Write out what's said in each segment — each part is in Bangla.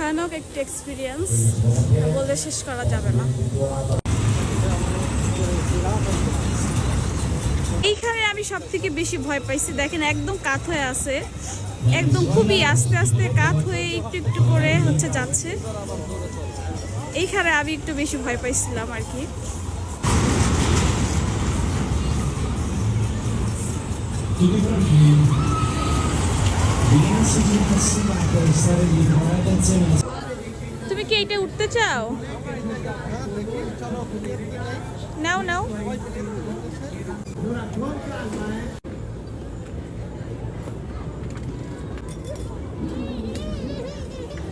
ভয়ানক একটি এক্সপিরিয়েন্স বলে শেষ করা যাবে না। এইখানে আমি সব থেকে বেশি ভয় পাইছি। দেখেন একদম কাত হয়ে আছে। একদম খুবই আস্তে আস্তে কাত হয়ে একটু একটু করে হচ্ছে যাচ্ছে। এইখানে আমি একটু বেশি ভয় পাইছিলাম আর কি। Tutti tranquilli. তুমি কি এইটা উঠতে চাও নাও নাও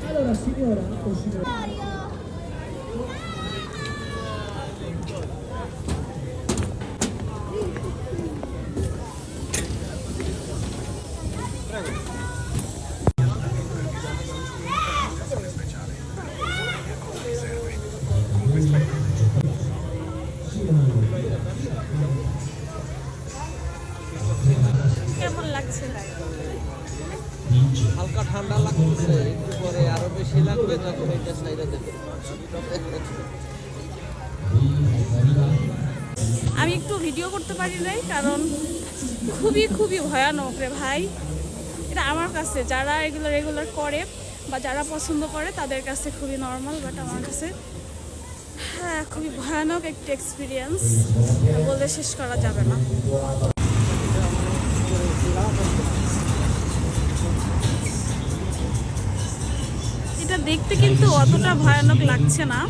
Allora signora o signora কেমন লাগছে? হালকা ঠান্ডা লাগতেছে একটু পরে আরও বেশি লাগবে তখন এটা সাইডে দেবে। আমি একটু ভিডিও করতে পারি নাই কারণ খুবই খুবই ভয়ানক রে ভাই। এটা আমার কাছে যারা এগুলো রেগুলার করে বা যারা পছন্দ করে তাদের কাছে খুবই নর্মাল বাট আমার কাছে হ্যাঁ খুবই ভয়ানক একটি এক্সপিরিয়েন্স বলে শেষ করা যাবে না। এটা দেখতে কিন্তু অতটা ভয়ানক লাগছে না।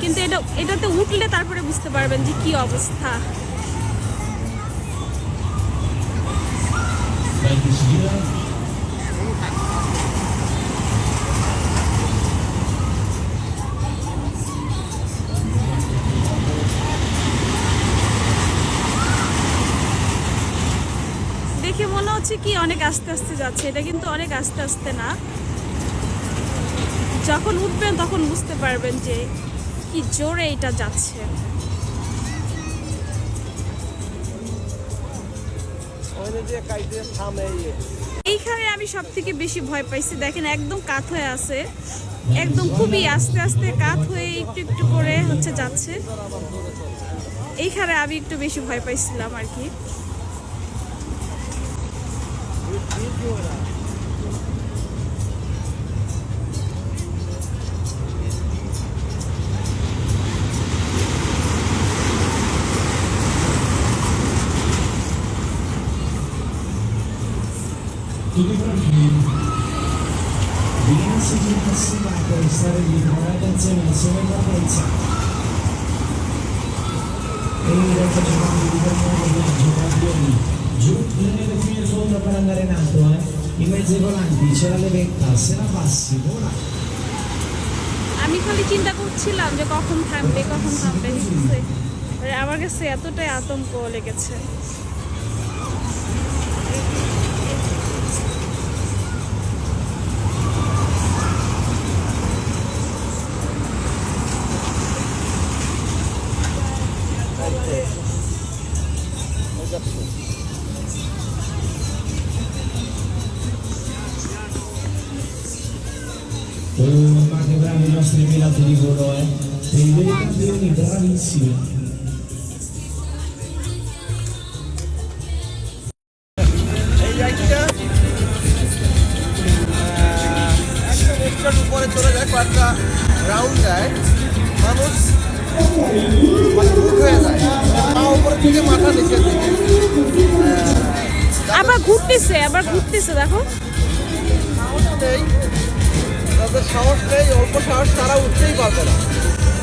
কিন্তু এটা, এটাতে উঠলে তারপরে বুঝতে পারবেন যে কি অবস্থা। Dai gira অনেক আস্তে আস্তে যাচ্ছে, এটা কিন্তু অনেক আস্তে আস্তে না। যখন উঠবেন তখন বুঝতে পারবেন যে কি জোরে এটা যাচ্ছে। এইখানে আমি সব থেকে বেশি ভয় পাইছি, দেখেন একদম কাত হয়ে আছে, একদম খুবই আস্তে আস্তে কাত হয়ে একটু একটু করে হচ্ছে যাচ্ছে। এইখানে আমি একটু বেশি ভয় পাইছিলাম আর কি। Bilanci di passiva per stare lì, ma attenzione, sono in partenza. E in realtà giocando di nuovo, giocando Giù, fino in fondo per andare in alto, eh. In mezzo ai volanti c'è la levetta, se la passi, vola. আমি খালি চিন্তা করছিলাম যে কখন থামবে কখন থামবে ঠিক আছে মানে আমার কাছে এতটাই আতঙ্ক লেগেছে Oh, ma che bravi i nostri piloti di volo, eh. Dei veri campioni, bravissimi. উপরে চলে যায় কয়েকটা রাউন্ড দেয় মানুষ মানে মুখ হয়ে যায় পা উপরে থেকে মাথা নিচের দিকে আবার ঘুরতেছে আবার ঘুরতেছে দেখো সাহস তাদের সাহস নেই অল্প সাহস তারা উঠতেই পারবে না।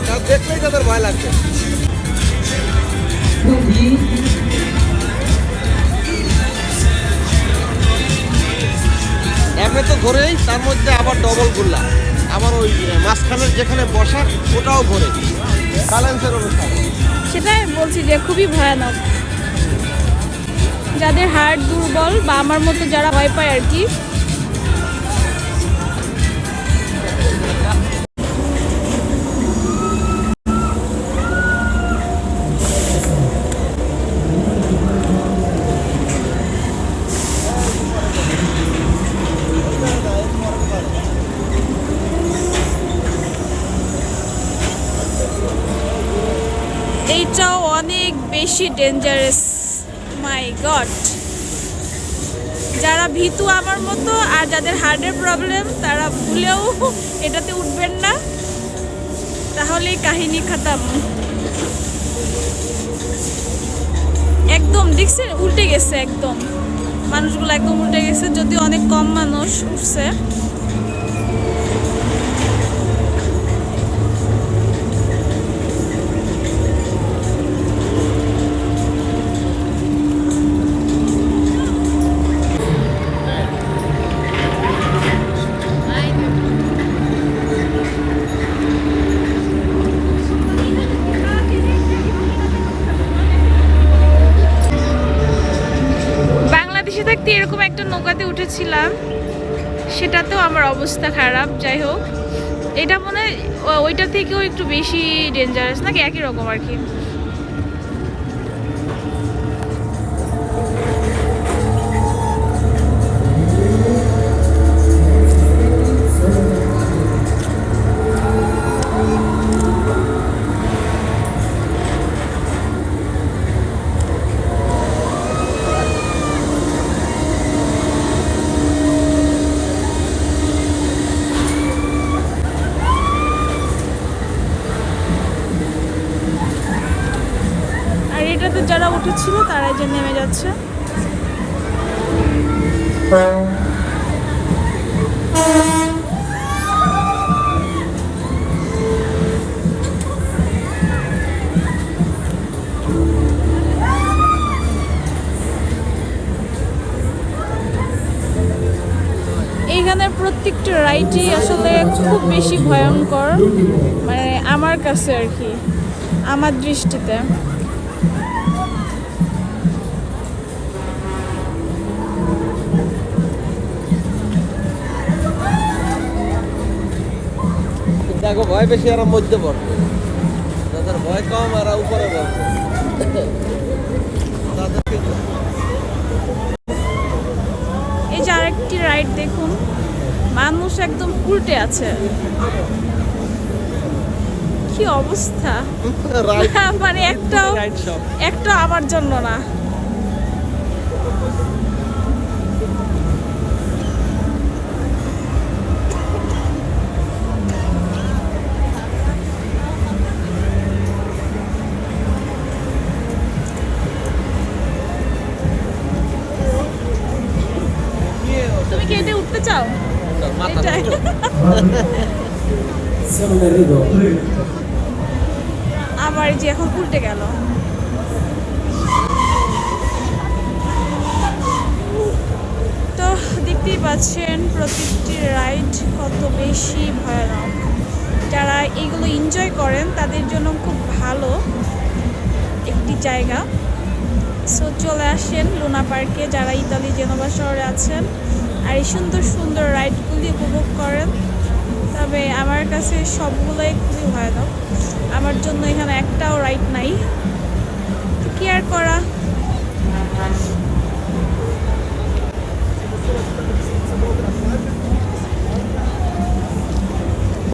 তার দেখলেই তাদের ভয় লাগছে। এমনি তো ঘোরেই তার মধ্যে আবার ডবল ঘুরলাম। আবার ওই মাঝখানের যেখানে বসা ওটাও ঘোরে। ব্যালেন্সের অনুষ্ঠানে সেটাই বলছি যে খুবই ভয়ানক। যাদের হার্ট দুর্বল বা আমার মতো যারা ভয় পায় আর কি বেশি ডেঞ্জারাস মাই গড যারা ভীতু আমার মতো আর যাদের হার্টের প্রবলেম তারা ভুলেও এটাতে উঠবেন না। তাহলে কাহিনী খাতাম। একদম, দেখছেন? উল্টে গেছে একদম। মানুষগুলো একদম উল্টে গেছে যদি অনেক কম মানুষ উঠছে। উঠেছিলাম, সেটাতেও আমার অবস্থা খারাপ, যাই হোক। এটা মনে হয় ওইটা থেকেও একটু বেশি ডেঞ্জারাস নাকি একই রকম আর কি? এটাতে যারা উঠেছিল, তারাই যে নেমে যাচ্ছে। এইখানের প্রত্যেকটা রাইডই আসলে খুব বেশি ভয়ঙ্কর মানে আমার কাছে আর কি, আমার দৃষ্টিতে। দেখো ভয় বেশি আর মধ্যে পড়বে যাদের ভয় কম আর উপরে পড়বে এই যে আরেকটি রাইড দেখুন মানুষ একদম উল্টে আছে। কি অবস্থা? মানে একটাও রাইট সব একটা আমার জন্য না। উঠতে চাও. আবার এই যে এখন উল্টে গেল। তো দেখতেই পাচ্ছেন প্রত্যেকটি রাইড কত বেশি ভয়ানক। যারা এগুলো এনজয় করেন তাদের জন্য খুব ভালো একটি জায়গা। সো চলে আসেন লুনা পার্কে যারা ইতালি জেনোভা শহরে আছেন। আর এই সুন্দর সুন্দর রাইডগুলি উপভোগ করেন। তবে আমার কাছে সবগুলোই খুবই ভয়ানক। আমার জন্য এখানে একটাও রাইড নাই। কি আর করা?